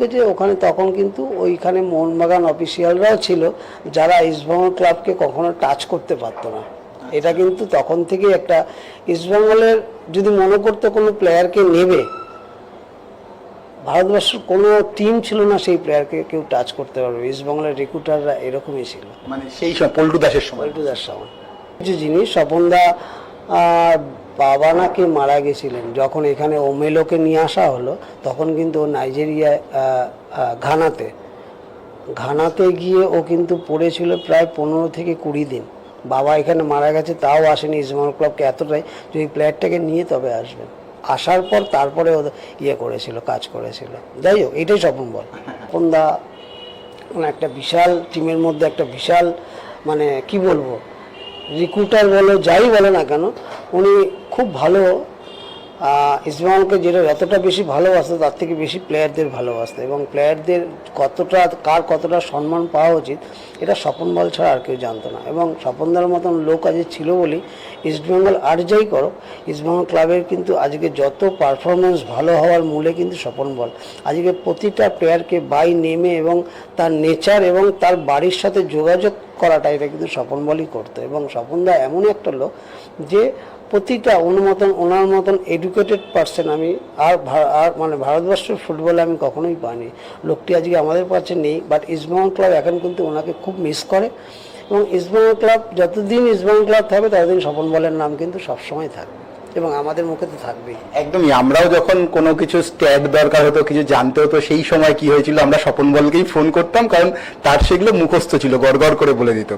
যে ওখানে তখন কিন্তু ওইখানে মোহনবাগান অফিসিয়ালরাও ছিল যারা ইস্টবেঙ্গল ক্লাবকে কখনো টাচ করতে পারতো না। এটা কিন্তু তখন থেকেই একটা ইস্টবেঙ্গলের যদি মনে করতো কোনো প্লেয়ারকে নেবে ভারতবর্ষের কোনো টিম ছিল না সেই প্লেয়ারকে কেউ টাচ করতে পারবে। ইস্টবেঙ্গলের রিক্রুটাররা এরকমই ছিল। মানে সেই সময় পল্টু দাসের সময়। পল্টুদার সময়। কিছু জিনিস স্বপনদা বাবা নাকি মারা গেছিলেন। যখন এখানে ওমেলোকে নিয়ে আসা হলো, তখন কিন্তু ও নাইজেরিয়ায় ঘানাতে। ঘানাতে গিয়ে ও কিন্তু পড়েছিল প্রায় পনেরো থেকে কুড়ি দিন। বাবা এখানে মারা গেছে, তাও আসেনি ইসমাল ক্লাবকে এতটাই। যে এই প্লেয়ারটাকে নিয়ে তবে আসবেন। আসার পর তারপরে ও ইয়ে করেছিল, কাজ করেছিল। যাই হোক, এটাই স্বপন বল। স্বপনদা মানে একটা বিশাল টিমের মধ্যে একটা বিশাল মানে কি বলব? রিক্রুটার বলো যাই বলো না কেন উনি খুব ভালো আহ, যেটা যতটা বেশি ভালোবাসতো তার থেকে বেশি প্লেয়ারদের ভালোবাসতো। এবং প্লেয়ারদের কতটা কার কতটা সম্মান পাওয়া উচিত এটা স্বপন বল ছাড়া আর কেউ জানতো না। এবং স্বপনদার মতন লোক আজ ছিল বলেই ইস্টবেঙ্গল আর যাই করো ইস্টবেঙ্গল ক্লাবের কিন্তু আজকে যত পারফরমেন্স ভালো হওয়ার মূলে কিন্তু স্বপন বল। আজকে প্রতিটা প্লেয়ারকে বাই নেমে এবং তার নেচার এবং তার বাড়ির সাথে যোগাযোগ করাটা এটা কিন্তু স্বপন বলই করতো। এবং স্বপনদা এমন একটা লোক যে প্রতিটা অনুমতন ওনার মতন এডুকেটেড পার্সন আমি আর আর মানে ভারতবর্ষের ফুটবলে আমি কখনোই পাইনি। লোকটি আজকে আমাদের কাছে নেই বাট ইস্টবেঙ্গল ক্লাব এখন কিন্তু ওনাকে খুব মিস করে। এবং ইস্টবেঙ্গল ক্লাব, যতদিন ইস্টবেঙ্গল ক্লাব থাকবে, ততদিন স্বপন বলের নাম কিন্তু সবসময় থাকবে। এবং আমাদের মুখে তো থাকবেই। একদমই, আমরাও যখন কোনো কিছু স্ট্যাট দরকার হতো, কিছু জানতে হতো, সেই সময় কি হয়েছিল, আমরা স্বপন বলকেই ফোন করতাম, কারণ তার সেগুলো মুখস্থ ছিল গড় গড় করে বলে দিত।